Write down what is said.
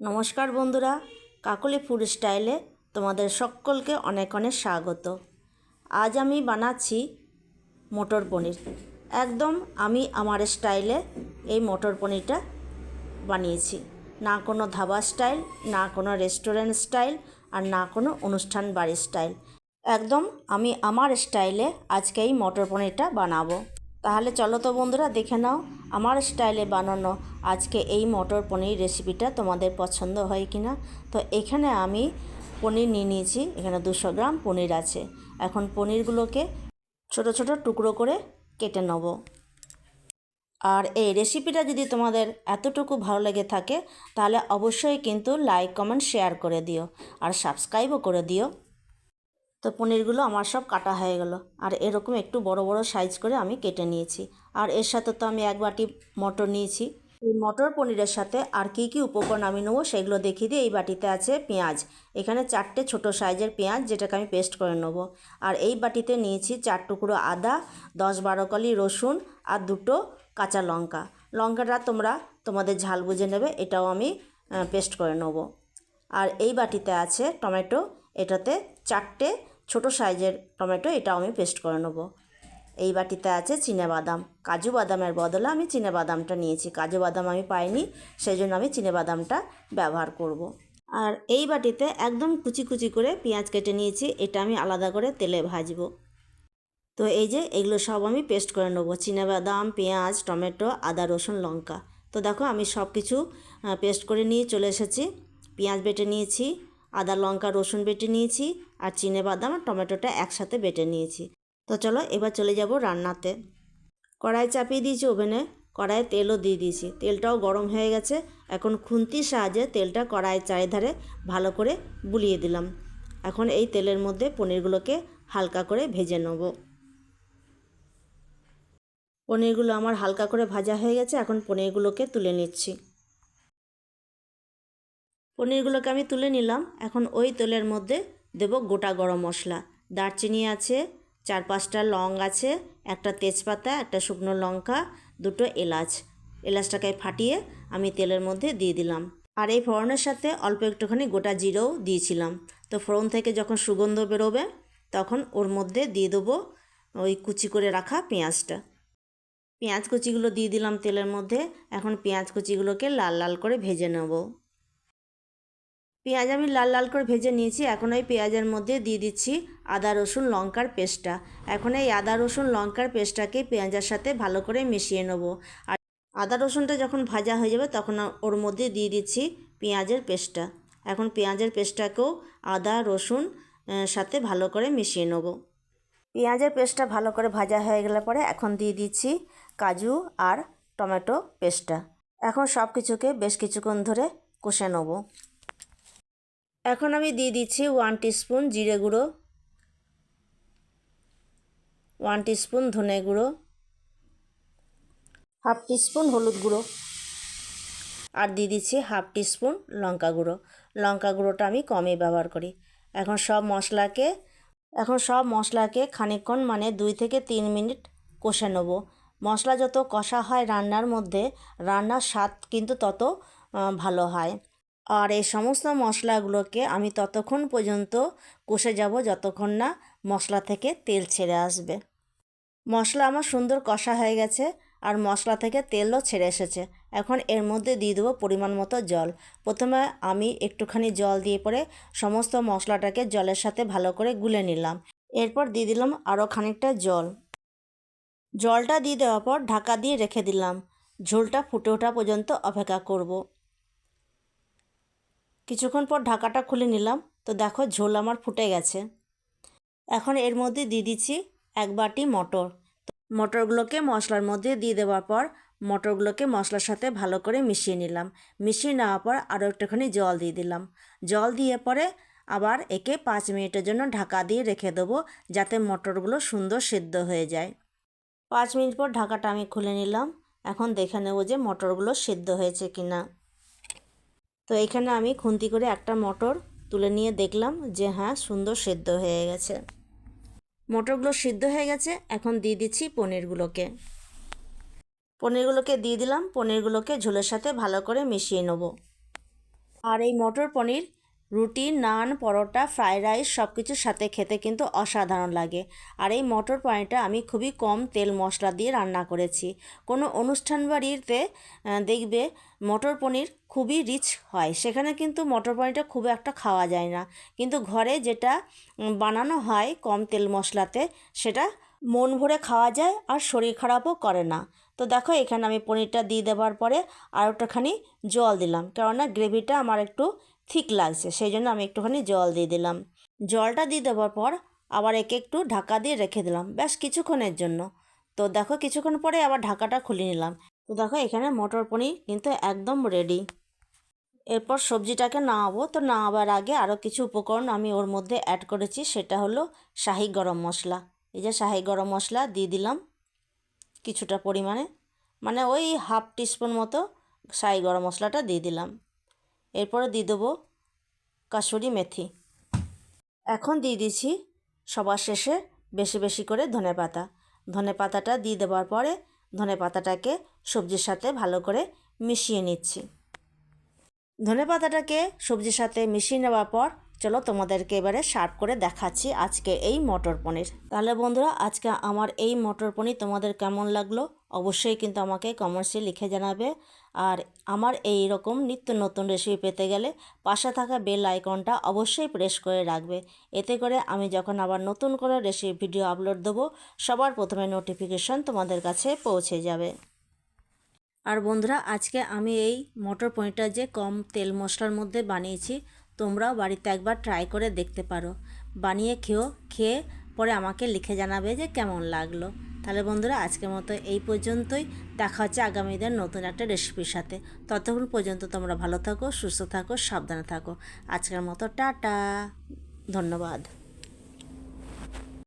নমস্কার বন্ধুরা, কাকলি ফুড স্টাইলে তোমাদের সকলকে অনেক অনেক স্বাগত। আজ আমি বানাচ্ছি মটর পনির। একদম আমি আমার স্টাইলে এই মটর পনিরটা বানিয়েছি। না কোনো ধাবা স্টাইল, না কোনো রেস্টুরেন্ট স্টাইল আর না কোনো অনুষ্ঠান বাড়ির স্টাইল। একদম আমি আমার স্টাইলে আজকে এই মটর পনিরটা বানাবো। তাহলে চলো তো বন্ধুরা, দেখে নাও আমার স্টাইলে বানানো আজকে এই মটর পনির রেসিপিটা তোমাদের পছন্দ হয় কি না তো এখানে আমি পনির নিয়ে নিয়েছি, এখানে দুশো গ্রাম পনির আছে। এখন পনিরগুলোকে ছোট ছোট টুকরো করে কেটে নেব। আর এই রেসিপিটা যদি তোমাদের এতটুকু ভালো লেগে থাকে, তাহলে অবশ্যই কিন্তু লাইক কমেন্ট শেয়ার করে দিও। আর সাবস্ক্রাইবও করে দিও। তো পনিরগুলো আমার সব কাটা হয়ে গেল। আর এরকম একটু বড় বড় সাইজ করে আমি কেটে নিয়েছি। আর এর সাথে তো আমি এক বাটি মটর নিয়েছি। এই মটর পনিরের সাথে আর কি কি উপকরণ আমি নেব সেগুলো দেখিয়ে দিই এই বাটিতে আছে পেঁয়াজ। এখানে চারটে ছোট সাইজের পেঁয়াজ যেটাকে আমি পেস্ট করে নেব। আর এই বাটিতে নিয়েছি চার টুকরো আদা, দশ বারো কলি রসুন আর দুটো কাঁচা লঙ্কা। লঙ্কাটা তোমরা তোমাদের ঝাল বুঝে নেবে, এটাও আমি পেস্ট করে নেব। আর এই বাটিতে আছে টমেটো, এটাতে চারটে ছোট সাইজের টমেটো এটাও আমি পেস্ট করে নেব। এই বাটিতে আছে বাদাম কাজু বাদামের বদলে আমি বাদামটা নিয়েছি। কাজু বাদাম আমি পাইনি সেই জন্য আমি বাদামটা ব্যবহার করব। আর এই বাটিতে একদম কুচি কুচি করে পেঁয়াজ কেটে নিয়েছি, এটা আমি আলাদা করে তেলে ভাজবো। তো এই যে এগুলো সব আমি পেস্ট করে নেব। বাদাম পেঁয়াজ, টমেটো, আদা, রসুন, লঙ্কা। তো দেখো আমি সব কিছু পেস্ট করে নিয়ে চলে এসেছি। পেঁয়াজ বেটে নিয়েছি আদা, লঙ্কা, রসুন বেটে নিয়েছি আর চিনে বাদাম আর টমেটোটা একসাথে বেটে নিয়েছি। তো চলো এবার চলে যাব রান্নাতে। কড়াই চাপিয়ে দিয়েছি ওভেনে, কড়াইয়ে তেলও দিয়ে দিয়েছি। তেলটাও গরম হয়ে গেছে, এখন খুন্তির সাহায্যে তেলটা কড়াইয়ের চারিধারে ভালো করে বুলিয়ে দিলাম। এখন এই তেলের মধ্যে পনিরগুলোকে হালকা করে ভেজে নেব। পনিরগুলো আমার হালকা করে ভাজা হয়ে গেছে, এখন পনিরগুলোকে তুলে নিচ্ছি। পনিরগুলোকে আমি তুলে নিলাম। এখন ওই তেলের মধ্যে দেব গোটা গরম মশলা। দারচিনি আছে, চার পাঁচটা লং আছে, একটা তেজপাতা, একটা শুকনো লঙ্কা, দুটো এলাচ। এলাচটাকে ফাটিয়ে আমি তেলের মধ্যে দিয়ে দিলাম। আর এই ফোড়নের সাথে অল্প একটুখানি গোটা জিরেও দিয়েছিলাম। তো ফোড়ন থেকে যখন সুগন্ধ বেরোবে, তখন ওর মধ্যে দিয়ে দেবো ওই কুচি করে রাখা পেঁয়াজটা। পেঁয়াজ কুচিগুলো দিয়ে দিলাম তেলের মধ্যে। এখন পেঁয়াজ কুচিগুলোকে লাল লাল করে ভেজে নেব। পেঁয়াজ আমি লাল লাল করে ভেজে নিয়েছি। এখন ওই পেঁয়াজের মধ্যে দিয়ে দিচ্ছি আদা, রসুন, লঙ্কার পেস্টটা। এখন এই আদা, রসুন, লঙ্কার পেস্টটাকে পেঁয়াজের সাথে ভালো করে মিশিয়ে নেব। আর আদা, রসুনটা যখন ভাজা হয়ে যাবে, তখন ওর মধ্যে দিয়ে দিচ্ছি পেঁয়াজের পেস্টটা। এখন পেঁয়াজের পেস্টটাকেও আদা, রসুন সাথে ভালো করে মিশিয়ে নেব। পেঁয়াজের পেস্টটা ভালো করে ভাজা হয়ে গেলে পরে এখন দিয়ে দিচ্ছি কাজু আর টমেটো পেস্টটা। এখন সব কিছুকে বেশ কিছুক্ষণ ধরে কষে নেব। এখন আমি দিয়ে দিচ্ছি ওয়ান টিস্পুন জিরে গুঁড়ো ওয়ান টিস্পুন ধনে গুঁড়ো হাফ টিস্পুন হলুদ গুঁড়ো আর দিয়ে দিচ্ছি হাফ টিস্পুন লঙ্কা গুঁড়ো। লঙ্কা গুঁড়োটা আমি কমই ব্যবহার করি। এখন সব মশলাকে, এখন সব মশলাকে খানিকক্ষণ মানে দুই থেকে তিন মিনিট কষে নেব। মশলা যত কষা হয় রান্নার মধ্যে, রান্নার স্বাদ কিন্তু তত ভালো হয়। আর এই সমস্ত মশলাগুলোকে আমি ততক্ষণ পর্যন্ত কষে যাব যতক্ষণ না মশলা থেকে তেল ছেড়ে আসবে। মশলা আমার সুন্দর কষা হয়ে গেছে আর মশলা থেকে তেলও ছেড়ে এসেছে। এখন এর মধ্যে দিয়ে দেবো পরিমাণ মতো জল। প্রথমে আমি একটুখানি জল দিয়ে পরে সমস্ত মশলাটাকে জলের সাথে ভালো করে গুলে নিলাম। এরপর দিয়ে দিলাম আরও খানিকটা জল। জলটা দিয়ে দেওয়ার পর ঢাকা দিয়ে রেখে দিলাম। ঝোলটা ফুটে ওঠা পর্যন্ত অপেক্ষা করব। কিছুক্ষণ পর ঢাকাটা খুলে নিলাম। তো দেখো ঝোল আমার ফুটে গেছে। এখন এর মধ্যে দিয়ে দিচ্ছি এক বাটি মটর। মটরগুলোকে মশলার মধ্যে দিয়ে দেওয়ার পর মটরগুলোকে মশলার সাথে ভালো করে মিশিয়ে নিলাম। মিশিয়ে নেওয়ার পর আরও একটুখানি জল দিয়ে দিলাম। জল দিয়ে পরে আবার একে পাঁচ মিনিটের জন্য ঢাকা দিয়ে রেখে দেবো যাতে মটরগুলো সুন্দর সেদ্ধ হয়ে যায়। পাঁচ মিনিট পর ঢাকাটা আমি খুলে নিলাম। এখন দেখে নেব যে মটরগুলো সেদ্ধ হয়েছে কি না তো এখানে আমি খুন্তি করে একটা মটর তুলে নিয়ে দেখলাম যে হ্যাঁ সুন্দর সেদ্ধ হয়ে গেছে। মটরগুলো সিদ্ধ হয়ে গেছে, এখন দিয়ে দিচ্ছি পনিরগুলোকে। পনিরগুলোকে দিয়ে দিলাম, পনিরগুলোকে ঝোলের সাথে ভালো করে মিশিয়ে নেব। আর এই মটর পনির রুটি, নান, পরোটা, ফ্রাইড রাইস সব কিছুর সাথে খেতে কিন্তু অসাধারণ লাগে। আর এই মটর পনিরটা আমি খুবই কম তেল মশলা দিয়ে রান্না করেছি। কোনো অনুষ্ঠান বাড়িতে দেখবে মটর পনির খুবই রিচ হয়। সেখানে কিন্তু মটর পনিরটা খুব একটা খাওয়া যায় না। কিন্তু ঘরে যেটা বানানো হয় কম তেল মশলাতে, সেটা মন ভরে খাওয়া যায় আর শরীর খারাপও করে না। তো দেখো, এখানে আমি পনিরটা দিয়ে দেওয়ার পরে আর একটুখানি জল দিলাম। কেননা গ্রেভিটা আমার একটু ঠিক লাগছে সেই জন্য আমি একটুখানি জল দিয়ে দিলাম। জলটা দিয়ে দেওয়ার পর আবার একে একটু ঢাকা দিয়ে রেখে দিলাম, বেশ কিছুক্ষণের জন্য। তো দেখো কিছুক্ষণ পরে আবার ঢাকাটা খুলে নিলাম। তো দেখো এখানে মটর পনির কিন্তু একদম রেডি এরপর সবজিটাকে নামাবো, তো নামাবার আগে আরও কিছু উপকরণ আমি ওর মধ্যে অ্যাড করেছি, সেটা হলো শাহি গরম মশলা। এই যে শাহি গরম মশলা দিয়ে দিলাম কিছুটা পরিমাণে। মানে ওই হাফ টিস্পুন মতো শাহি গরম মশলাটা দিয়ে দিলাম। এরপরে দিয়ে দেবো কাসুরি মেথি। এখন দিয়ে দিচ্ছি সবার শেষে বেশি বেশি করে ধনে পাতা। ধনে পাতাটা দিয়ে দেওয়ার পরে ধনে পাতাটাকে সবজির সাথে ভালো করে মিশিয়ে নিচ্ছি। ধনে পাতাটাকে সবজির সাথে মিশিয়ে নেওয়ার পর চলো তোমাদেরকে এবারে সার্ভ করে দেখাচ্ছি আজকে এই মটর পনির। তাহলে বন্ধুরা, আজকে আমার এই মটর পনির তোমাদের কেমন লাগল? অবশ্যই কিন্তু আমাকে কমেন্টসে লিখে জানাবে। আর আমার এই রকম নিত্য নতুন রেসিপি পেতে গেলে পাশে থাকা বেল আইকনটা অবশ্যই প্রেস করে রাখবে। এতে করে আমি যখন আবার নতুন করে রেসিপি ভিডিও আপলোড দেবো, সবার প্রথমে নোটিফিকেশন তোমাদের কাছে পৌঁছে যাবে। আর বন্ধুরা, আজকে আমি এই মটর পনিরটা যে কম তেল মশলার মধ্যে বানিয়েছি, তোমরাও বাড়িতে একবার ট্রাই করে দেখতে পারো। বানিয়ে খেও খেয়ে পরে আমাকে লিখে জানাবে যে কেমন লাগল। তাহলে বন্ধুরা আজকের মতো এই পর্যন্তই। দেখা হচ্ছে আগামী দিন নতুন একটা রেসিপির সাথে। ততক্ষণ পর্যন্ত তোমরা ভালো থাকো, সুস্থ থাকো, সাবধানে থাকো। আজকের মতো টাটা। ধন্যবাদ।